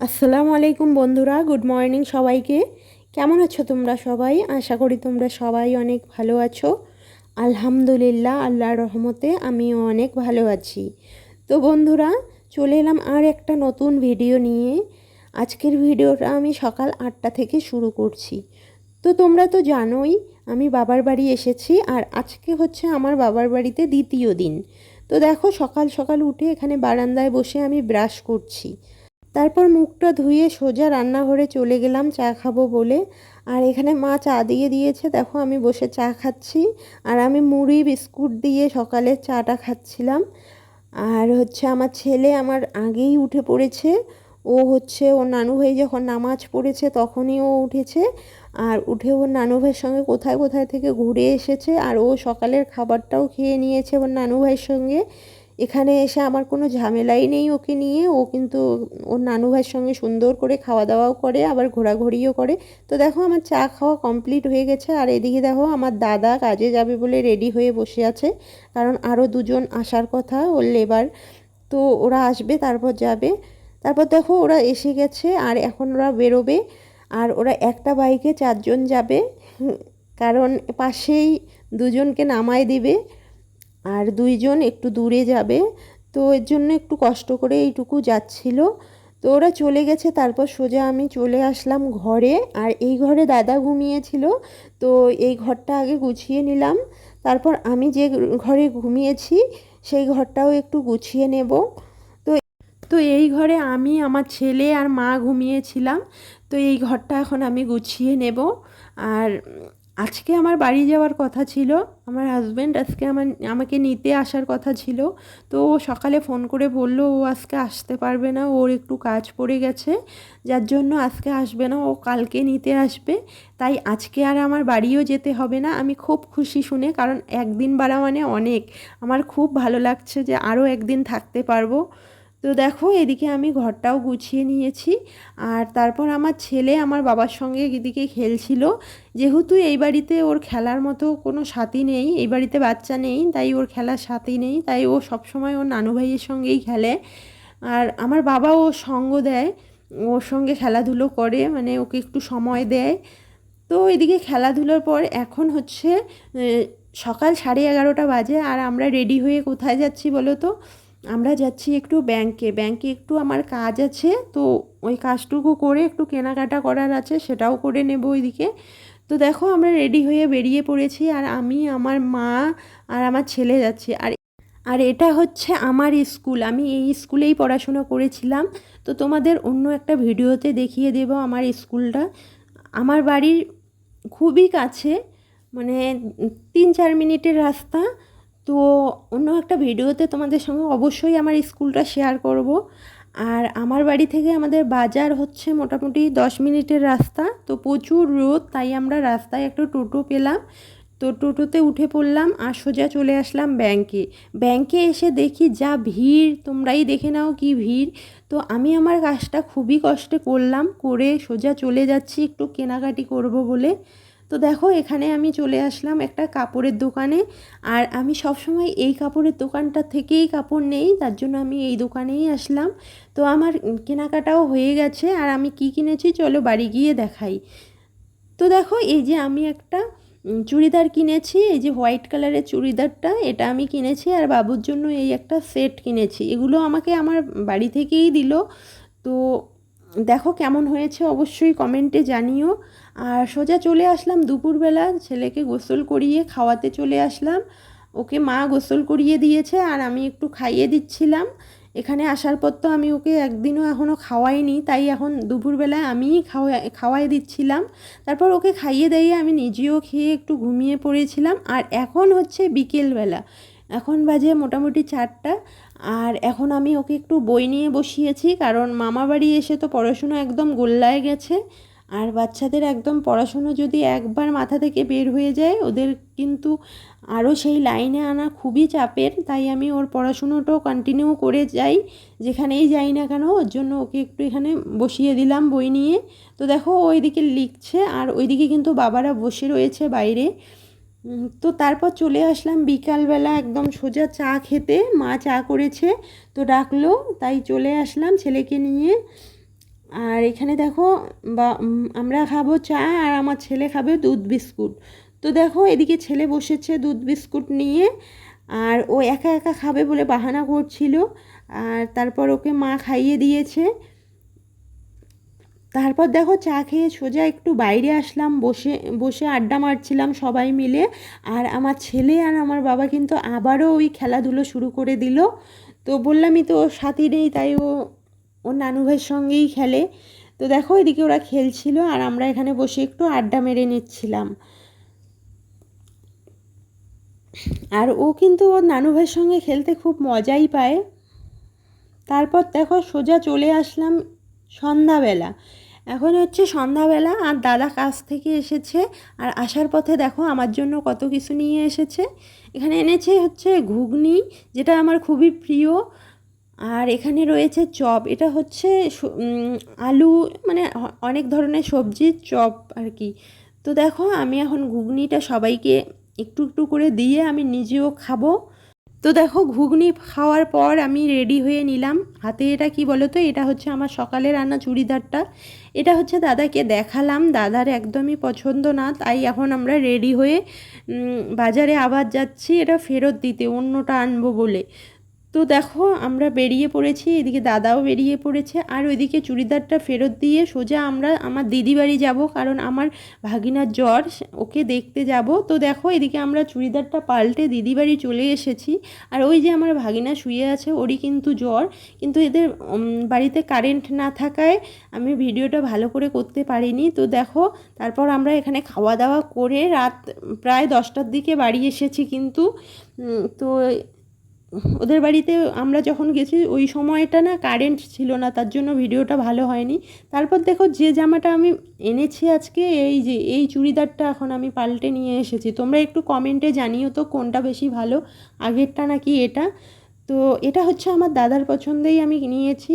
আসসালামু আলাইকুম বন্ধুরা, গুড মর্নিং সবাইকে। কেমন আছো তোমরা সবাই? আশা করি তোমরা সবাই অনেক ভালো আছো। আলহামদুলিল্লাহ, আল্লাহর রহমতে আমিও অনেক ভালো আছি। তো বন্ধুরা, চলে এলাম আর একটা নতুন ভিডিও নিয়ে। আজকের ভিডিওটা আমি সকাল আটটা থেকে শুরু করছি। তো তোমরা তো জানোই, আমি বাবার বাড়ি এসেছি আর আজকে হচ্ছে আমার বাবার বাড়িতে দ্বিতীয় দিন। তো দেখো, সকাল সকাল উঠে এখানে বারান্দায় বসে আমি ব্রাশ করছি। তারপর মুখটা ধুয়ে সোজা রান্নাঘরে চলে গেলাম, চা খাব বলে। আর এখানে মা চা দিয়ে দিয়েছে, দেখো আমি বসে চা খাচ্ছি। আর আমি মুড়ি, বিস্কুট দিয়ে সকালে চাটা খাচ্ছিলাম। আর হচ্ছে আমার ছেলে আমার আগেই উঠে পড়েছে। ও হচ্ছে, ওর নানু ভাই যখন নামাজ পড়েছে তখনই ও উঠেছে। আর উঠে ওর নানু ভাইয়ের সঙ্গে কোথায় কোথায় থেকে ঘুরে এসেছে। আর ও সকালের খাবারটাও খেয়ে নিয়েছে ওর নানু ভাইয়ের সঙ্গে। এখানে এসে আমার কোনো ঝামেলাই নেই ওকে নিয়ে। ও কিন্তু ওর নানু ভাইয়ের সঙ্গে সুন্দর করে খাওয়া দাওয়াও করে, আবার ঘোরাঘুরিও করে। তো দেখো আমার চা খাওয়া কমপ্লিট হয়ে গেছে। আর এদিকে দেখো আমার দাদা কাজে যাবে বলে রেডি হয়ে বসে আছে। কারণ আরও দুজন আসার কথা, ওর লেবার তো ওরা আসবে, তারপর যাবে। তারপর দেখো ওরা এসে গেছে আর এখন ওরা বেরোবে। আর ওরা একটা বাইকে চারজন যাবে। কারণ পাশেই দুজনকে নামায় দিবে। আর দুইজন একটু দূরে যাবে, তো এর জন্য একটু কষ্ট করে এইটুকু যাচ্ছিল। তো ওরা চলে গেছে, তারপর সোজা আমি চলে আসলাম ঘরে। আর এই ঘরে দাদা ঘুমিয়েছিল, তো এই ঘরটা আগে গুছিয়ে নিলাম। তারপর আমি যে ঘরে ঘুমিয়েছি, সেই ঘরটাও একটু গুছিয়ে নেব। তো তো এই ঘরে আমি, আমার ছেলে আর মা ঘুমিয়েছিলাম। তো এই ঘরটা এখন আমি গুছিয়ে নেব। আর আজকে আমার বাড়ি যাওয়ার কথা ছিল, আমার হাজব্যান্ড আজকে আমার, আমাকে নিতে আসার কথা ছিল, তো সকালে ফোন করে বলল, ও আজকে আসতে পারবে না, ওর একটু কাজ পড়ে গেছে, যার জন্য আজকে আসবে না, ও কালকে নিতে আসবে, তাই আজকে আর আমার বাড়িও যেতে হবে না। আমি খুব খুশি শুনে, কারণ একদিন বাড়া মানে অনেক। আমার খুব ভালো লাগছে যে আরও একদিন থাকতে পারব। তো দেখো, এদিকে আমি ঘরটাও গুছিয়ে নিয়েছি। আর তারপর আমার ছেলে আমার বাবার সঙ্গে এদিকে খেলছিল। যেহেতু এই বাড়িতে ওর খেলার মতো কোনো সাথী নেই, এই বাড়িতে বাচ্চা নেই, তাই ওর খেলার সাথী নেই, তাই ও সবসময় ওর নানু ভাইয়ের সঙ্গেই খেলে। আর আমার বাবা ও সঙ্গ দেয়, ওর সঙ্গে খেলাধুলো করে মানে ওকে একটু সময় দেয়। তো এদিকে খেলাধুলোর পর এখন হচ্ছে সকাল সাড়ে এগারোটা বাজে, আর আমরা রেডি হয়ে কোথায় যাচ্ছি বলো তো? আমরা যাচ্ছি একটু ব্যাংকে ব্যাংকে একটু আমার কাজ আছে, তো ওই কাজটুকু করে একটু কেনাকাটা করার আছে, সেটাও করে নেব ওইদিকে। তো দেখো আমরা রেডি হয়ে বেরিয়ে পড়েছি আর আমি, আমার মা আর আমার ছেলে যাচ্ছি। আর আর এটা হচ্ছে আমার স্কুল। আমি এই স্কুলেই পড়াশোনা করেছিলাম। তো তোমাদের অন্য একটা ভিডিওতে দেখিয়ে দেব আমার স্কুলটা। আমার বাড়ির খুবই কাছে মানে তিন চার মিনিটের রাস্তা। তো অন্য একটা ভিডিওতে তোমাদের সঙ্গে অবশ্যই আমার স্কুলটা শেয়ার করব। আর আমার বাড়ি থেকে আমাদের বাজার হচ্ছে মোটামুটি দশ মিনিটের রাস্তা, তো প্রচুর রোদ, তাই আমরা রাস্তায় একটা টোটো পেলাম। তো টোটোতে উঠে পড়লাম আর সোজা চলে আসলাম ব্যাংকে ব্যাংকে এসে দেখি যা ভিড়, তোমরাই দেখে নাও কি ভিড়। তো আমি আমার কাজটা খুবই কষ্টে করলাম, করে সোজা চলে যাচ্ছি, একটু কেনাকাটি করব বলে। তো দেখো, এখানে আমি চলে আসলাম একটা কাপড়ের দোকানে। আর আমি সবসময় এই কাপড়ের দোকানটা থেকেই কাপড় নেই, তার জন্য আমি এই দোকানেই আসলাম। তো আমার কেনাকাটাও হয়ে গেছে, আর আমি কি কিনেছি চলো বাড়ি গিয়ে দেখাই। তো দেখো, এই যে আমি একটা চুড়িদার কিনেছি, এই যে হোয়াইট কালারের চুড়িদারটা, এটা আমি কিনেছি, আর বাবুর জন্য এই একটা সেট কিনেছি। এগুলো আমাকে আমার বাড়ি থেকেই দিল। তো দেখো কেমন হয়েছে, অবশ্যই কমেন্টে জানিও। আর সোজা চলে আসলাম দুপুরবেলা, ছেলেকে গোসল করিয়ে খাওয়াতে চলে আসলাম। ওকে মা গোসল করিয়ে দিয়েছে আর আমি একটু খাইয়ে দিচ্ছিলাম। এখানে আসার পর তো আমি ওকে একদিনও এখনও খাওয়াইনি, তাই এখন দুপুরবেলায় আমিই খাওয়া, খাওয়াই দিচ্ছিলাম। তারপর ওকে খাইয়ে দিয়ে আমি নিজেও খেয়ে একটু ঘুমিয়ে পড়েছিলাম। আর এখন হচ্ছে বিকেলবেলা, এখন বাজে মোটামুটি চারটা। আর এখন আমি ওকে একটু বই নিয়ে বসিয়েছি, কারণ মামা বাড়ি এসে তো পড়াশুনো একদম গোল্লায় গেছে। আর বাচ্চাদের একদম পড়াশুনো যদি একবার মাথা থেকে বের হয়ে যায়, ওদের কিন্তু আরও সেই লাইনে আনা খুবই চাপের। তাই আমি ওর পড়াশুনোটাও কন্টিনিউ করে যাই, যেখানেই যাই না কেন, ওর জন্য ওকে একটু এখানে বসিয়ে দিলাম বই নিয়ে। তো দেখো ওইদিকে লিখছে, আর ওইদিকে কিন্তু বাবারা বসে রয়েছে বাইরে। তো তারপর চলে আসলাম বিকালবেলা একদম সোজা চা খেতে। মা চা করেছে, তো ডাকলো, তাই চলে আসলাম ছেলেকে নিয়ে। আর এখানে দেখো, বা আমরা খাব চা আর আমার ছেলে খাবে দুধ বিস্কুট। তো দেখো, এদিকে ছেলে বসেছে দুধ বিস্কুট নিয়ে, আর ও একা একা খাবে বলে বাহানা করছিল। আর তারপর ওকে মা খাইয়ে দিয়েছে। তারপর দেখো চা খেয়ে সোজা একটু বাইরে আসলাম, বসে বসে আড্ডা মারছিলাম সবাই মিলে। আর আমার ছেলে আর আমার বাবা কিন্তু আবারও ওই খেলাধুলো শুরু করে দিল। তো বললামই তো সাথী নেই, তাই ও, ওর নানু ভাইয়ের সঙ্গেই খেলে। তো দেখো এদিকে ওরা খেলছিল আর আমরা এখানে বসে একটু আড্ডা মেরে নিচ্ছিলাম। আর ও কিন্তু ওর নানু ভাইয়ের সঙ্গে খেলতে খুব মজাই পায়। তারপর দেখো সোজা চলে আসলাম সন্ধ্যাবেলা। এখন হচ্ছে সন্ধ্যাবেলা আর দাদা কাজ থেকে এসেছে আর আসার পথে দেখো আমার জন্য কত কিছু নিয়ে এসেছে। এখানে এনেছে হচ্ছে ঘুগনি, যেটা আমার খুবই প্রিয়। আর এখানে রয়েছে চপ, এটা হচ্ছে আলু মানে অনেক ধরনের সবজির চপ আর কি। তো দেখো আমি এখন ঘুগনিটা সবাইকে একটু একটু করে দিয়ে আমি নিজেও খাব। তো দেখো, ঘুগনি খাওয়ার পর আমি রেডি হয়ে নিলাম। হাতে এটা কি বলো তো এটা হচ্ছে আমার সকালে রান্না চুড়িদারটা। এটা হচ্ছে দাদাকে দেখালাম। দাদার একদমই পছন্দ না, তাই এখন আমরা রেডি হয়ে বাজারে আবার যাচ্ছি। এটা ফেরত দিতে, অন্যটা আনব বলে। তো দেখো, আমরা বেরিয়ে পড়েছি, এদিকে দাদাও বেরিয়ে পড়েছে, আর ওইদিকে চুড়িদারটা ফেরত দিয়ে সোজা আমরা আমার দিদি বাড়ি যাব, কারণ আমার ভাগিনার জ্বর, ওকে দেখতে যাব। তো দেখো, এদিকে আমরা চুড়িদারটা পাল্টে দিদি বাড়ি চলে এসেছি, আর ওই যে আমার ভাগিনা শুয়ে আছে, ওরই কিন্তু জ্বর। কিন্তু এদের বাড়িতে কারেন্ট না থাকায় আমি ভিডিওটা ভালো করে করতে পারিনি। তো দেখো, তারপর আমরা এখানে খাওয়া দাওয়া করে রাত, প্রায় দশটার দিকে বাড়ি এসেছি কিন্তু তো ওদের বাড়িতে আমরা যখন গেছি, ওই সময়টা না কারেন্ট ছিল না, তার জন্য ভিডিওটা ভালো হয়নি। তারপর দেখো, যে জামাটা আমি এনেছি আজকে, এই যে, এই চুড়িদারটা এখন আমি পাল্টে নিয়ে এসেছি। তোমরা একটু কমেন্টে জানিও তো, কোনটা বেশি ভালো, আগেরটা নাকি এটা? তো এটা হচ্ছে আমার দাদার পছন্দেই আমি নিয়েছি।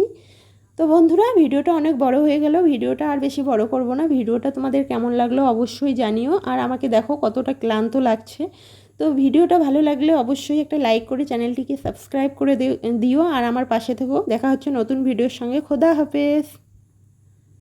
তো বন্ধুরা, ভিডিওটা অনেক বড় হয়ে গেল। ভিডিওটা আর বেশি বড় করব না। ভিডিওটা তোমাদের কেমন লাগল অবশ্যই জানিও। আর আমাকে দেখো কতটা ক্লান্ত লাগছে। তো ভিডিওটা ভালো লাগলে অবশ্যই একটা লাইক করে চ্যানেলটিকে সাবস্ক্রাইব করে দিও- আর আমার পাশে থেকেও দেখা হচ্ছে নতুন ভিডিওর সঙ্গে। খোদা হাফেজ।